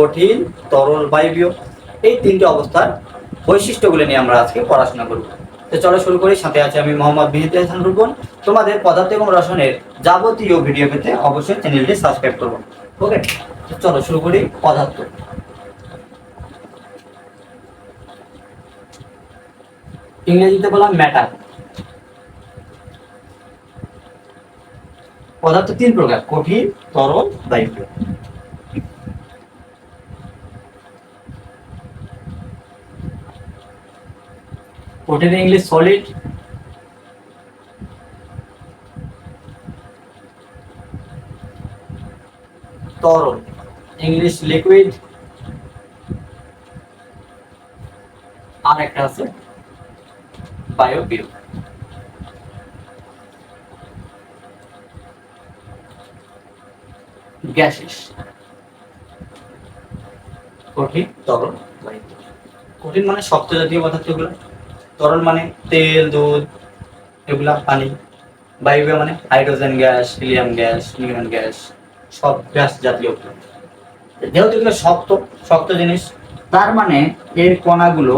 কঠিন, তরল, বায়বীয়, এই তিনটি অবস্থার বৈশিষ্ট্যগুলো নিয়ে আমরা আজকে পড়াশোনা করব। তো চলো শুরু করি, সাথে আছে আমি মোহাম্মদ বিহিত হাসান রুবন। তোমাদের পদার্থ এবং রসায়নের যাবতীয় ভিডিও পেতে অবশ্যই চ্যানেলটি সাবস্ক্রাইব করব। ওকে চলো শুরু করি, পদার্থ। ইংরেজিতে বললাম ম্যাটার পদার্থ তিন প্রকার, কঠিন, তরল, বায়বীয়। কঠিন ইংলিশ সলিড তরল। ইংলিশ লিকুইড আর একটা আছে। বায়োবিও গ্যাসেস কঠিন তরল। কঠিন মানে শক্ত জাতীয় পদার্থগুলো। তরল মানে তেল, দুধ, এগুলা পানি। বায়ুবে মানে hydrogen gas, helium gas neon gas, সব গ্যাস জাতীয় যেহেতু এগুলো শক্ত শক্ত জিনিস, তার মানে এর কণাগুলো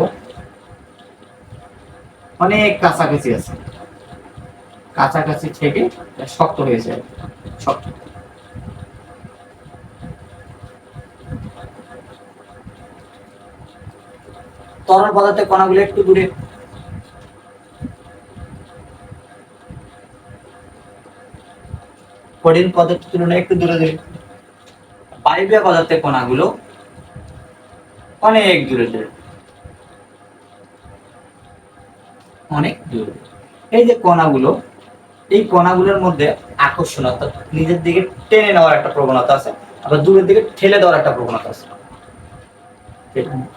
অনেক কাছাকাছি আছে। কাছাকাছি থেকে শক্ত হয়ে যায়, শক্ত। তরল পদার্থের কণাগুলো একটু দূরে কঠিন পদার্থের তুলনায় একটু দূরে দূরে বায়বীয় পদার্থের কণাগুলো অনেক দূরে দূরে অনেক দূরে এই যে কণাগুলো, এই কণাগুলোর মধ্যে আকর্ষণ, অর্থাৎ নিজের দিকে টেনে নেওয়ার একটা প্রবণতা আছে, আবার দূরের দিকে ঠেলে দেওয়ার একটা প্রবণতা আছে।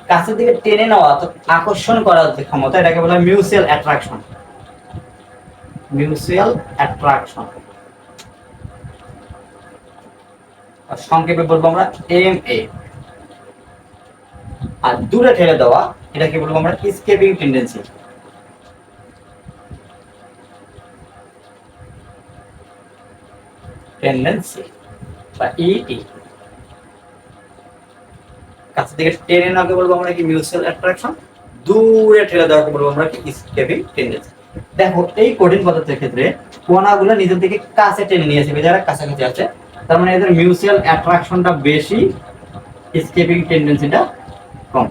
কাছের দিকে টেনে নেওয়া, অর্থাৎ আকর্ষণ করার যে ক্ষমতা, এটাকে বলা হয় মিউচুয়াল অ্যাট্রাকশন মিউচুয়াল অ্যাট্রাকশন সংক্ষেপে বলব আমরা এম এ আর দূরে ঠেলে দেওয়া, এটাকে বলব আমরা স্কেপিং টেন্ডেন্সি টেন্ডেন্সি বা কাছ থেকে টেনে নেওয়াকে বলব আমরা কি মিউচুয়াল অ্যাট্রাকশন দূরে ঠেলে দেওয়াকে বলব আমরা কি স্কেপিং টেন্ডেন্সি দেখো, এই কঠিন পদার্থের ক্ষেত্রে কণাগুলো নিজের দিকে কাছে টেনে নিয়ে আসবে যারা কাছাকাছি আছে তার মানে এদের মিউচুয়াল অ্যাট্রাকশনটা বেশি স্কেপিং টেন্ডেন্সিটা কম।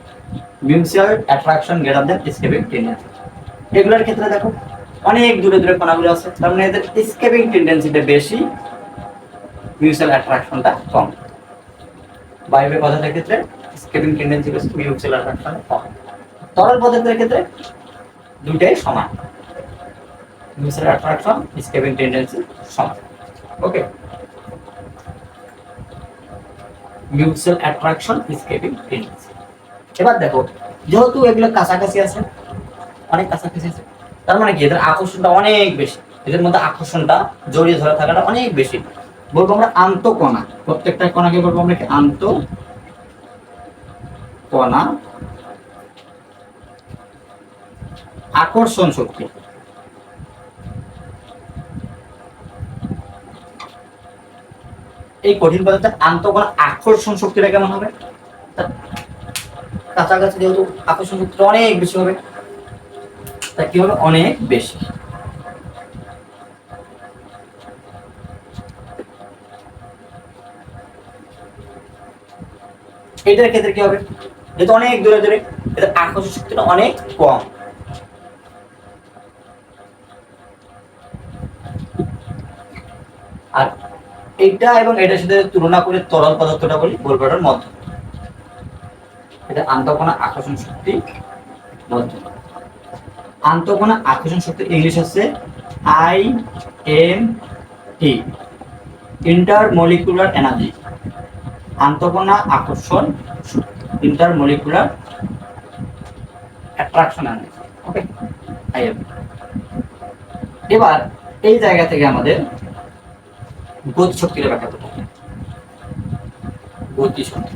Mutual attraction greater than escaping tendency এগুলোর ক্ষেত্রে দেখো, অনেক দূরে দূরে কণাগুলো আছে, তার মানে এদের স্কেপিং টেন্ডেন্সিটা বেশি মিউচুয়াল অ্যাট্রাকশনটা কম। বায়ুবে পদার্থের ক্ষেত্রে স্কেপিং টেন্ডেন্সি বেশি মিউচুয়াল অ্যাট্রাকশন কম। তরল পদার্থের ক্ষেত্রে দুইটাই সমান। মিউচুয়াল অ্যাট্রাকশন স্কেপিং টেন্ডেন্সি সমান। Okay mutual attraction escaping tendency এবার দেখো, যেহেতু এগুলো কাছাকাছি আছে, অনেক কাছাকাছি আছে, তার মানে কি? এদের আকর্ষণটা অনেক বেশি। এদের মধ্যে আকর্ষণটা জড়িয়ে ধরে থাকাটা অনেক বেশি। বলব আমরা আন্তঃকণা। প্রত্যেকটা কণাকে বলব আমরা কি? আন্ত কণা আকর্ষণ শক্তি। এই কঠিন পদার্থের আন্তঃকণা আকর্ষণ শক্তিটা কেমন হবে? কাছাকাছি যেহেতু আকর্ষণ শক্তি অনেক বেশি হবে তা কি হবে? অনেক বেশি। এটার ক্ষেত্রে কি হবে? যেহেতু অনেক দূরে দূরে এদের আকর্ষণ শক্তিটা অনেক কম। এটা এবং এটার সাথে তুলনা করে তরল পদার্থটা বলি বলবাটার মধ্যম এটা আন্তঃকণা আকর্ষণ শক্তি মধ্যম আন্তঃকণা আকর্ষণ শক্তি ইংলিশ হচ্ছে I M T intermolecular energy আন্তঃকণা আকর্ষণ intermolecular attraction energy okay I M এবার, এই জায়গা থেকে আমাদের গতি শক্তির ব্যাখ্যা করতে গতি শক্তি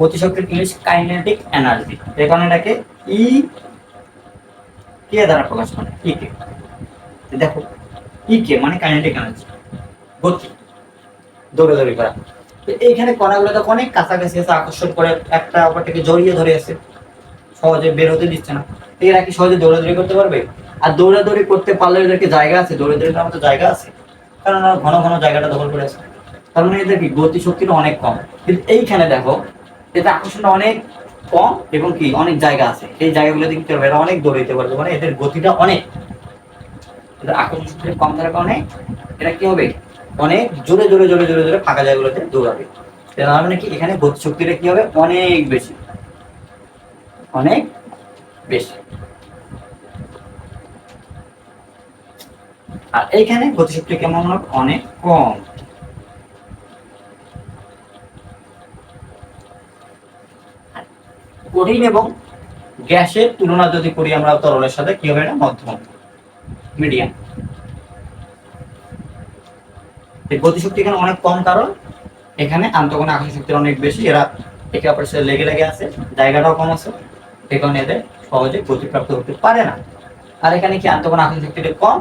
গতিশক্তির ইংলিশ কাইনেটিক এনার্জি এই কারণে এটাকে ই কে দ্বারা প্রকাশ করে। ই কে দেখো ই কে মানে কাইনেটিক এনার্জি গতি। দৌড়াদৌড়ি করা। তো এইখানে কণাগুলো তো অনেক কাছাকাছি আছে, আকর্ষণ করে একটা অপরটাকে জড়িয়ে ধরে আছে। সহজে বের হতে দিচ্ছে না। এরা কি সহজে দৌড়াদৌড়ি করতে পারবে? আর দৌড়াদৌড়ি করতে পারলে এদেরকে জায়গা আছে দৌড়াদৌড়ি করার মতো জায়গা আছে। কারণ ঘন ঘন জায়গাটা দখল করে আছে। তার মানে এদের কি গতি শক্তিটা অনেক কম। কিন্তু এইখানে দেখো এতে আকর্ষণটা অনেক কম এবং কি অনেক জায়গা আছে। এই জায়গাগুলোতে কি করবে এরা অনেক দৌড়ে দৌড়াইতে পারবে। মানে এদের গতিটা অনেক। এদের আকর্ষণ শক্তি কম থাকার কারণে এটা কি হবে? অনেক জোরে জোরে জোরে জোরে জোরে ফাঁকা জায়গাগুলোতে দৌড়াবে। তার মানে কি, এখানে গতি শক্তিটা কি হবে? অনেক বেশি। অনেক বেশি। আর এইখানে গতিশক্তি কেমন হবে? অনেক কম। কঠিন এবং গ্যাসের তুলনা যদি করি আমরা তরলের সাথে, কি হবে এটা? মধ্যম। মিডিয়াম। গতিশক্তি এখানে অনেক কম, কারণ এখানে আন্তঃকোণ আকর্ষণ শক্তি অনেক বেশি। এরা একে অপরের সাথে লেগে লেগে আছে, জায়গাটাও কম আছে এই কারণে এদের সহজে গতিপ্রাপ্ত হতে পারে না। আর এখানে কি আন্তঃকোণ আকর্ষণ শক্তিটা কম?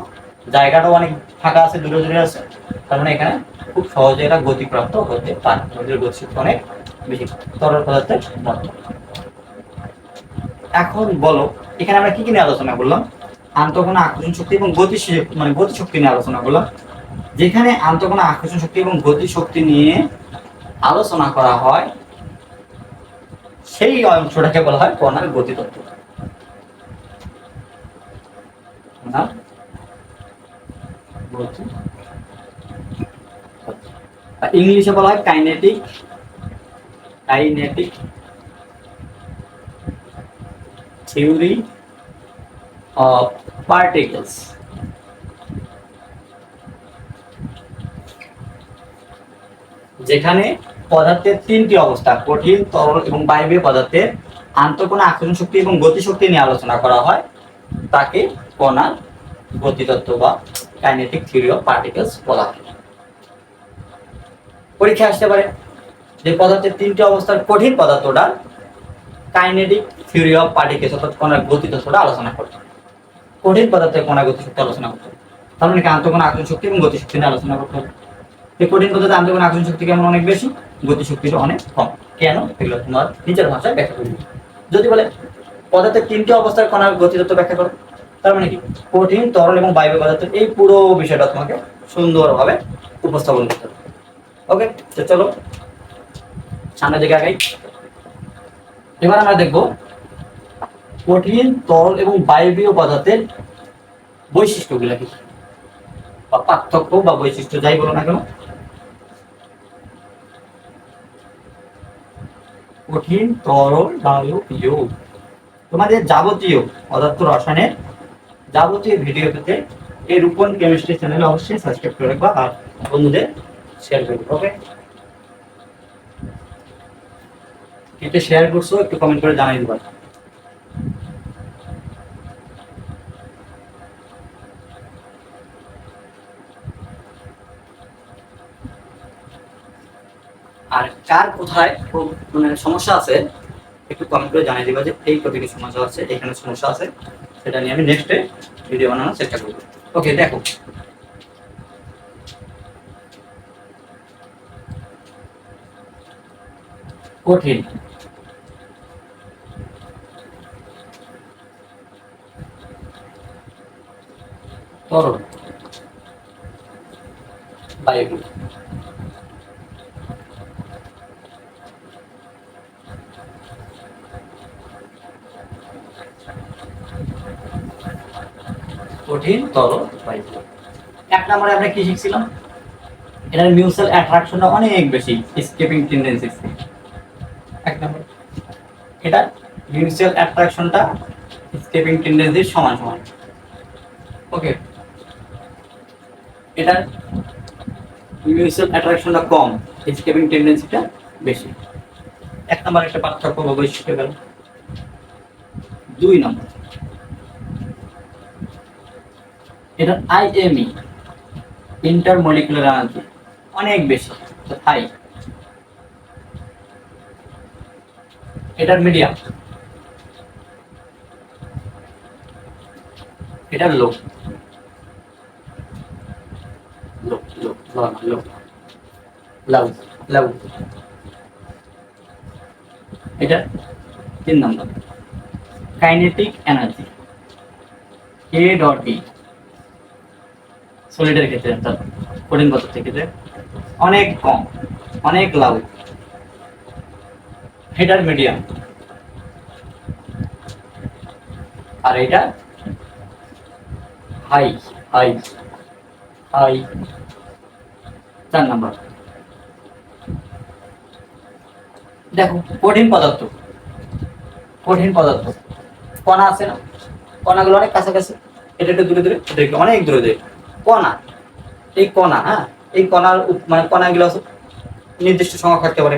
জায়গাটাও অনেক ফাঁকা আছে, দূরে দূরে আছে। তার মানে এখানে খুব সহজে এরা গতিপ্রাপ্ত হতে পারে ওদের গতিশক্তি অনেক বেশি। তরল পদার্থের মতো। এখন বলো, এখানে আমরা কি কি নিয়ে আলোচনা করলাম? আন্তঃকোণ আকর্ষণ শক্তি এবং গতি মানে গতিশক্তি নিয়ে আলোচনা করলাম। যেখানে আন্তঃকোণ আকর্ষণ শক্তি এবং গতি শক্তি নিয়ে আলোচনা করা হয়, সেই অংশটাকে বলা হয় কণার গতিতত্ত্ব। ইংলিশে বলা হয় kinetic kinetic theory of particles. যেখানে পদার্থের তিনটি অবস্থা, কঠিন, তরল এবং বায়বীয় পদার্থের আন্তঃকোণ আকর্ষণ শক্তি এবং গতিশক্তি নিয়ে আলোচনা করা হয়। তাকে কণার গতিতত্ত্ব বা কাইনেটিক থিওরি অফ পার্টিকেলস বলা হয়। পরীক্ষা আসতে পারে যে পদার্থের তিনটি অবস্থার কঠিন পদার্থটা কাইনেটিক থিওরি অফ পার্টিকেলস অর্থাৎ কণার গতিতত্ত্বটা আলোচনা করতে। কঠিন পদার্থের কণা গতিশক্তি আলোচনা করতে। তার মানে আন্তঃকোণ আকর্ষণ শক্তি এবং গতিশক্তি নিয়ে আলোচনা করতে হবে। কঠিন পদার্থে আন্তঃকোণ আকর্ষণ শক্তি কেমন অনেক বেশি, গতি গতিশক্তিটা অনেক কম। কেন? এগুলো তোমার নিজের ভাষায় ব্যাখ্যা করবে যদি বলে, পদার্থের তিনটি অবস্থার কণার গতিতত্ত্ব ব্যাখ্যা করো, তার মানে কি? কঠিন, তরল এবং বায়ু পদার্থের এই পুরো বিষয়টা তোমাকে সুন্দরভাবে উপস্থাপন করতে হবে। ওকে তো চলো, সামনের দিকে আগাই। এবার আমরা দেখব, কঠিন, তরল এবং বায়বীয় পদার্থের বৈশিষ্ট্যগুলো কি? বা পার্থক্য বা বৈশিষ্ট্য যাই বলো না কেন কঠিন, তরল বায়বীয় তোমাদের যাবতীয় পদার্থ রসায়নের যাবতীয় ভিডিও পেতে এই রূপন কেমিস্ট্রি চ্যানেল অবশ্যই সাবস্ক্রাইব করে রাখবা আর বন্ধুদের শেয়ার করবে ওকে এটা শেয়ার করছ, একটু কমেন্ট করে জানাই দিবা। আর কার কোথায় মানে সমস্যা আছে, একটু কমেন্ট করে জানিয়ে দিবা যে এই টপিকে সমস্যা আছে এখানে সমস্যা আছে, সেটা নিয়ে আমি নেক্সটে ভিডিও বানানোর চেষ্টা করব। ওকে দেখো। কঠিন। তরল। বায়ু। কঠিন, তরল বায়ু এক নম্বরে আমরা কি শিখছিলাম? এটার মিউচুয়াল অ্যাট্রাকশনটা অনেক বেশি স্কেপিং টেন্ডেন্সি এক নম্বর। এটা মিউচুয়াল অ্যাট্রাকশনটা স্কেপিং টেন্ডেন্সির সমান সমান। ওকে এটার মিউচুয়াল অ্যাট্রাকশনটা কম স্কেপিং টেন্ডেন্সিটা বেশি। এক নম্বর একটা পার্থক্য বা বৈশিষ্ট্য গেল। দুই নম্বর। এটা আইএমই ইন্টারমলিকুলার এনার্জি অনেক বেশি হাই এটার মিডিয়াম এটা লো এটা তিন নম্বর। Kinetic energy A dot E সলিডের ক্ষেত্রে কঠিন পদার্থের ক্ষেত্রে অনেক কম, অনেক লাউ এটার মিডিয়াম আর এটা হাই হাই হাই চার নাম্বার দেখো, কঠিন পদার্থ। কঠিন পদার্থ। কণা আছে না? কণাগুলো অনেক কাছাকাছি। এটা একটু দূরে দূরে একটু অনেক দূরে দূরে। কণা। এই কণা হ্যাঁ? এই কণার মানে কণাগুলো নির্দিষ্ট সংখ্যা থাকতে পারে।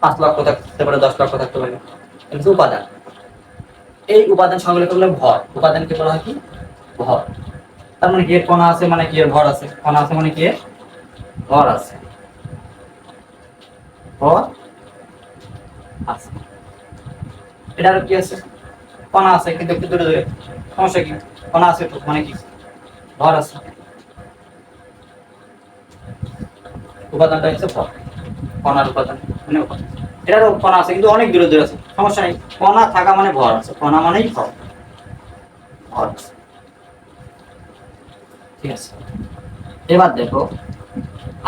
পাঁচ লক্ষ থাকতে পারে, দশ লক্ষ থাকতে পারে। হচ্ছে উপাদান। এই উপাদান সংগ্রহকে বলে ভর। উপাদানকে বলা হয় কি? ভর। তার মানে কি কণা আছে মানে কি এর ভর আছে? কণা আছে মানে কি এর? ভর আছে। ভর আছে। এটার কি আছে? কণা আছে, কিন্তু একটু দূরে দূরে। সমস্যা কি? কণা আছে তো মানে কি? ভর আছে। উপাদানটা হচ্ছে ভর কণার উপাদান মানে উপাদান। এটারও কণা আছে, কিন্তু অনেক দূরে দূরে আছে। সমস্যা নেই। কণা থাকা মানে ভর আছে। কণা মানেই ভর ভর ঠিক আছে। এবার দেখো,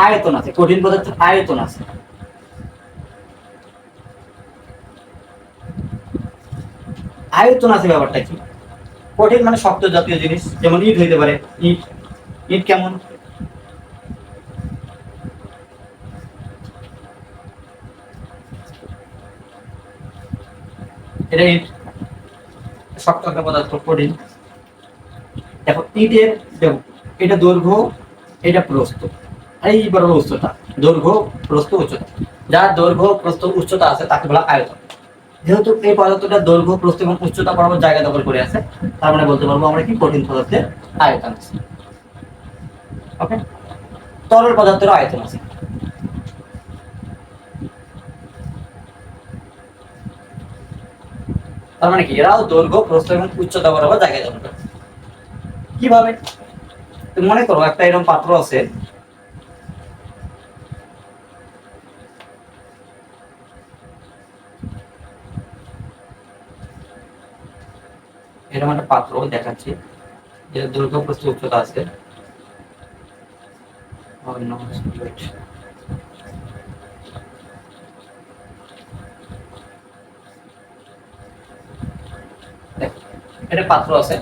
আয়তন আছে, কঠিন পদার্থের আয়তন আছে। আয়তন আছে ব্যাপারটা কি? কঠিন মানে শক্ত জাতীয় জিনিস, যেমন ইট হইতে পারে। ইট ইট কেমন? এটা শক্ত একটা পদার্থ কঠিন দেখো ইটের দেখো, এটা দৈর্ঘ্য, এটা প্রস্থ। এইবার হলো উচ্চতা। দৈর্ঘ্য, প্রস্থ, উচ্চতা। যার দৈর্ঘ্য, প্রস্থ, উচ্চতা আছে, তাকে বলা আয়তন। যেহেতু এই পদার্থটা দৈর্ঘ্য, প্রস্থ এবং উচ্চতা বরাবর জায়গা দখল করে আছে, তার মানে বলতে পারব আমরা কি কঠিন পদার্থের আয়তন আছে। ওকে তরল পদার্থের আয়তন আছে। তার মানে কি? এরাও দৈর্ঘ্য, প্রস্থ এবং উচ্চতা বরাবর জায়গা দখল কীভাবে? মনে করো, একটা এরকম পাত্র আছে। এরকম একটা পাত্র দেখাচ্ছি, যেটা দৈর্ঘ্য, প্রস্থ, উচ্চতা আছে। এটা পাত্র আছে।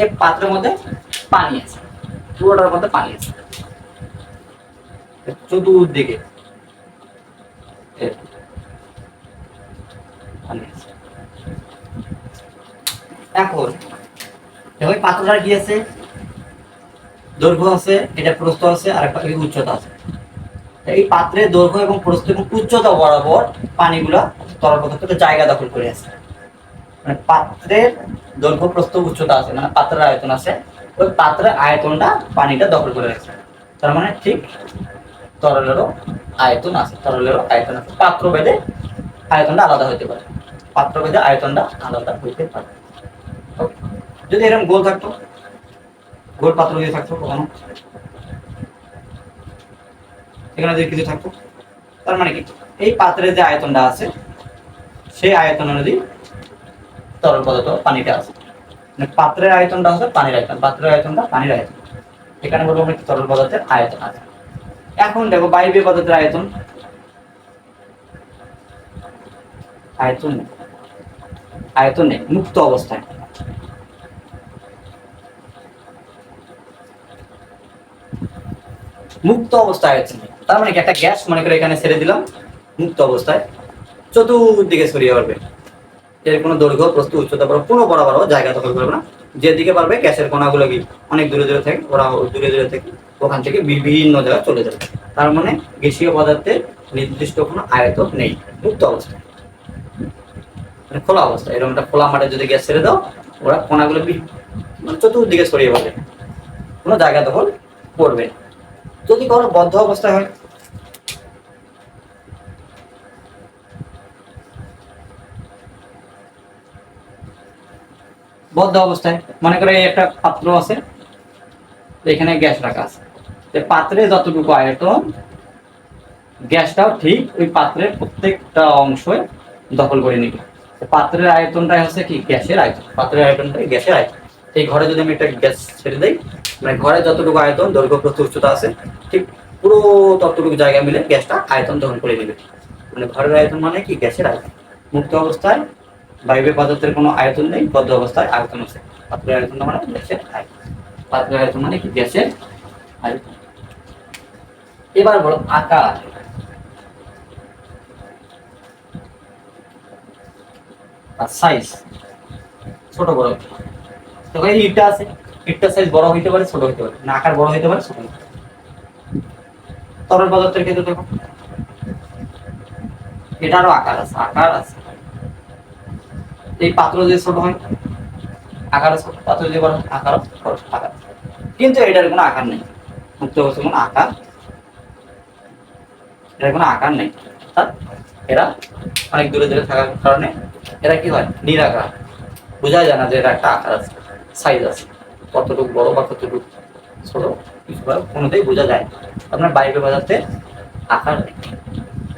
এই পাত্রের মধ্যে পানি আছে। পুরোটার মধ্যে পানি আছে। চতুর্দিকে। এখন, দেখো এই পাত্রটার কি আছে? দৈর্ঘ্য আছে, এটা প্রস্থ আছে, আর একটা উচ্চতা আছে। এই পাত্রের দৈর্ঘ্য এবং প্রস্থ এবং উচ্চতা বরাবর পানিগুলা তরল পদার্থকে জায়গা দখল করে আছে মানে পাত্রের দৈর্ঘ্য প্রস্থ উচ্চতা আছে মানে পাত্রের আয়তন আছে, ওই পাত্রের আয়তনটা পানিটা দখল করে রাখছে। তার মানে ঠিক তরলেরও আয়তন আছে, তরলেরও আয়তন আছে। পাত্র ভেদে আয়তনটা আলাদা হইতে পারে। পাত্র ভেদে আয়তনটা আলাদা হইতে পারে। যদি এরকম গোল থাকতো, গোল পাত্র যদি থাকতো কখনো? এখানে যদি কিছু থাকতো, তার মানে কি? এই পাত্রের যে আয়তনটা আছে, সেই আয়তন অনুযায়ী তরল পদার্থ পানিটা আছে। মানে পাত্রের আয়তনটা আছে, পানির আয়তন। পাত্রের আয়তনটা পানির আয়তন। এখানে বলব আমরা তরল পদার্থের আয়তন আছে। এখন দেখো বায়বীয় পদার্থের আয়তন। আয়তন। আয়তন মুক্ত অবস্থায়। মুক্ত অবস্থায় আয়তন তার মানে একটা গ্যাস, মনে করে এখানে ছেড়ে দিলাম, মুক্ত অবস্থায়। চতুর্দিকে ছড়িয়ে পারবে এর কোনো দৈর্ঘ্য, প্রস্থ, উচ্চতা বড় বরাবর জায়গা দখল করবে না। যেদিকে পারবে গ্যাসের কণাগুলো কি অনেক দূরে দূরে থাকে, ওরা দূরে দূরে থেকে ওখান থেকে বিভিন্ন জায়গায় চলে যাবে। তার মানে গ্যাসীয় পদার্থের নির্দিষ্ট কোনো আয়তন নেই, মুক্ত অবস্থায় মানে খোলা অবস্থা, এরকম একটা খোলা মাঠে যদি গ্যাস ছেড়ে দাও, ওরা কণাগুলো মানে চতুর্দিকে ছড়িয়ে পড়বে। কোনো জায়গা দখল করবে যদি কোনো বদ্ধ অবস্থায় হয় বদ্ধ অবস্থায়। মনে করে একটা পাত্র আছে, এখানে গ্যাস রাখা আছে। পাত্রে যতটুকু আয়তন, গ্যাসটাও ঠিক ওই পাত্রের প্রত্যেকটা অংশই দখল করে নিবে। পাত্রের আয়তনটাই হচ্ছে কি? গ্যাসের আয়তন। পাত্রের আয়তনটাই গ্যাসের আয়তন। এই ঘরে যদি আমি একটা গ্যাস ছেড়ে দেই মানে ঘরে যতটুকু আয়তন, দৈর্ঘ্য, প্রস্থ, উচ্চতা আছে, ঠিক পুরো ততটুকু জায়গা মিলে গ্যাসটা আয়তন দখল করে নেবে। মানে ঘরের আয়তন মানে কি? গ্যাসের আয়তন। মুক্ত অবস্থায় বায়বীয় পদার্থের কোনো আয়তন নেই, বদ্ধ অবস্থায় আয়তন আছে। পাত্রের আয়তন মানে গ্যাসের পাত্রের আয়তন মানে কি? গ্যাসের আয়তন। এবার বলো, আকার। আর সাইজ ছোট বড় তো এই ইটটা আছে। ইটটার সাইজ বড় হইতে পারে, ছোট হইতে পারে। না, আকার বড় হইতে পারে, ছোট তরল পদার্থের ক্ষেত্রে দেখো এটারও আকার আছে আকার আছে। এই পাত্র যে ছোট হয় আকার ছোট, পাত্র যে বড় আকারও আকার। কিন্তু এটার কোনো আকার নেই। মুক্ত অবস্থায় কোনো আকার, এটার কোনো আকার নেই। এরা অনেক দূরে দূরে থাকার কারণে এরা কি হয়? নিরাকার। বোঝা যায় না যে এটা একটা আকার আছে সাইজ আছে। কতটুকু বড় বা কতটুকু ছোট কোনোটাই বোঝা যায়। আপনার বাইরে বাজাতে আকার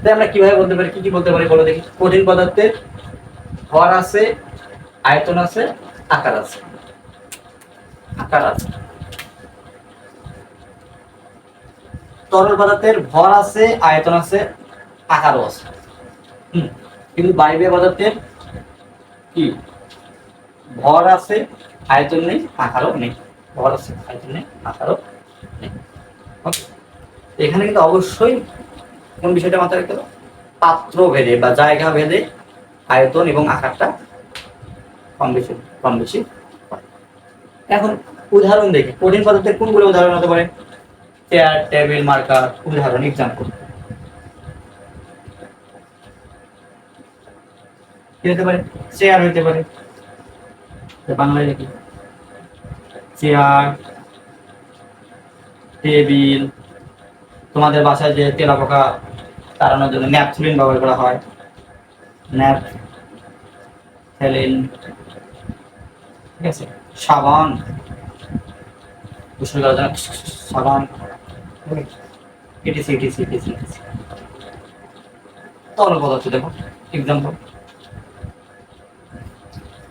তাই আমরা কীভাবে বলতে পারি, কি কি বলতে পারি, বলে দেখি। কঠিন পদার্থের ভর আছে আয়তন আছে আকার আছে। আকার আছে। তরল পদার্থের ভর আছে আয়তন আছে আকারও আছে। হুম, কিন্তু বায়বীয় পদার্থের কি? ভর আছে আয়তন নেই আকারও নেই। ভর আছে আয়তন নেই আকারও নেই। এখানে কিন্তু অবশ্যই কোন বিষয়টা মাথায় রাখতে পাত্র ভেদে বা জায়গা ভেদে আয়তন এবং আকারটা কম বেশি কম বেশি এখন উদাহরণ দেখি, কঠিন পদার্থের কোনগুলো উদাহরণ হতে পারে? চেয়ার টেবিল মার্কার উদাহরণ এক্সাম্পল কি হতে পারে? চেয়ার হইতে পারে। বাংলায় দেখি চেয়ার টেবিল তোমাদের বাসায় যে তেলা পোকা তাড়ানোর জন্য ন্যাপথলিন ব্যবহার করা হয়। ন্যাপ থেলিন ঠিক আছে, সাবান, গোসল করার সাবান এটিসি এটিসি এটিসি তরল পদার্থ দেখো এক্সাম্পল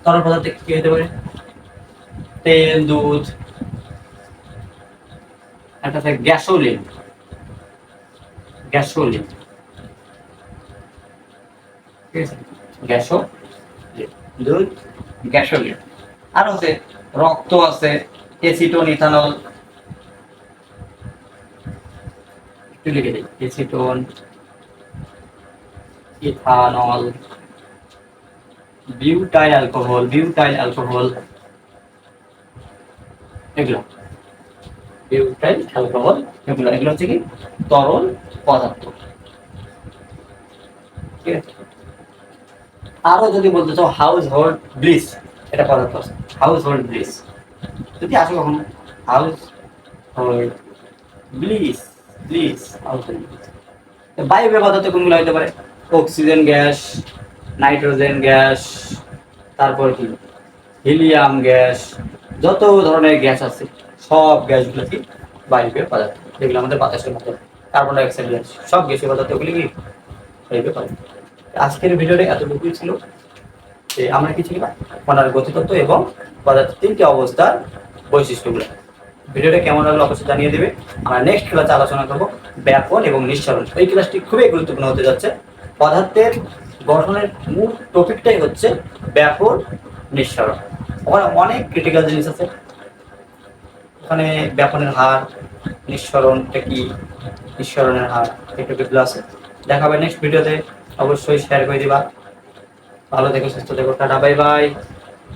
তরল পদার্থ কি হতে পারে? তেল, দুধ, একটা গ্যাসোলিন। গ্যাসোলিন। গ্যাসো? দুধ গ্যাসোলিন। আর আছে রক্ত আছে এসিটোন ইথানল। একটু লিখে দিই। Acetone ethanol butyl alcohol butyl alcohol. এগুলো। বিউটাইল অ্যালকোহল এগুলো। এগুলো হচ্ছে কি? তরল পদার্থ। ঠিক আছে? আরও যদি বলতে চাও হাউস হোল্ড ব্লিস এটা পদার্থ হাউস হোল্ড ব্লিস যদি আসো কখনো? Household bliss bliss household বায়ু পদার্থ কোনগুলো হতে পারে? অক্সিজেন গ্যাস নাইট্রোজেন গ্যাস তারপর কি? হিলিয়াম গ্যাস যত ধরনের গ্যাস আছে, সব গ্যাসগুলো কি? বায়ুকে পদার্থ। যেগুলো আমাদের বাতাসের মতো। কার্বন ডাইঅক্সাইড গ্যাস সব গ্যাসীয় পদার্থগুলি কি? বায়ুকে পদার্থ। আজকের ভিডিওটা এতটুকুই ছিল যে আমরা কি শিখলাম কণার গতিতত্ত্ব এবং পদার্থের তিনটি অবস্থার বৈশিষ্ট্যগুলো। ভিডিওটা কেমন লাগল অবশ্যই জানিয়ে দেবে। আমরা নেক্সট ক্লাসে আলোচনা করব ব্যাপন এবং নিঃসরণ। এই ক্লাসটি খুবই গুরুত্বপূর্ণ হতে যাচ্ছে। পদার্থের গঠনের মূল টপিকটাই হচ্ছে ব্যাপন নিঃসরণ। ওখানে অনেক ক্রিটিক্যাল জিনিস আছে। ওখানে ব্যাপনের হার, নিঃসরণটা কি? নিঃসরণের হার এই টপিকগুলো আছে। দেখা হবে নেক্সট ভিডিওতে অবশ্যই শেয়ার করে দিবা। ভালো থেকো সুস্থ থেকো টাটা বাই বাই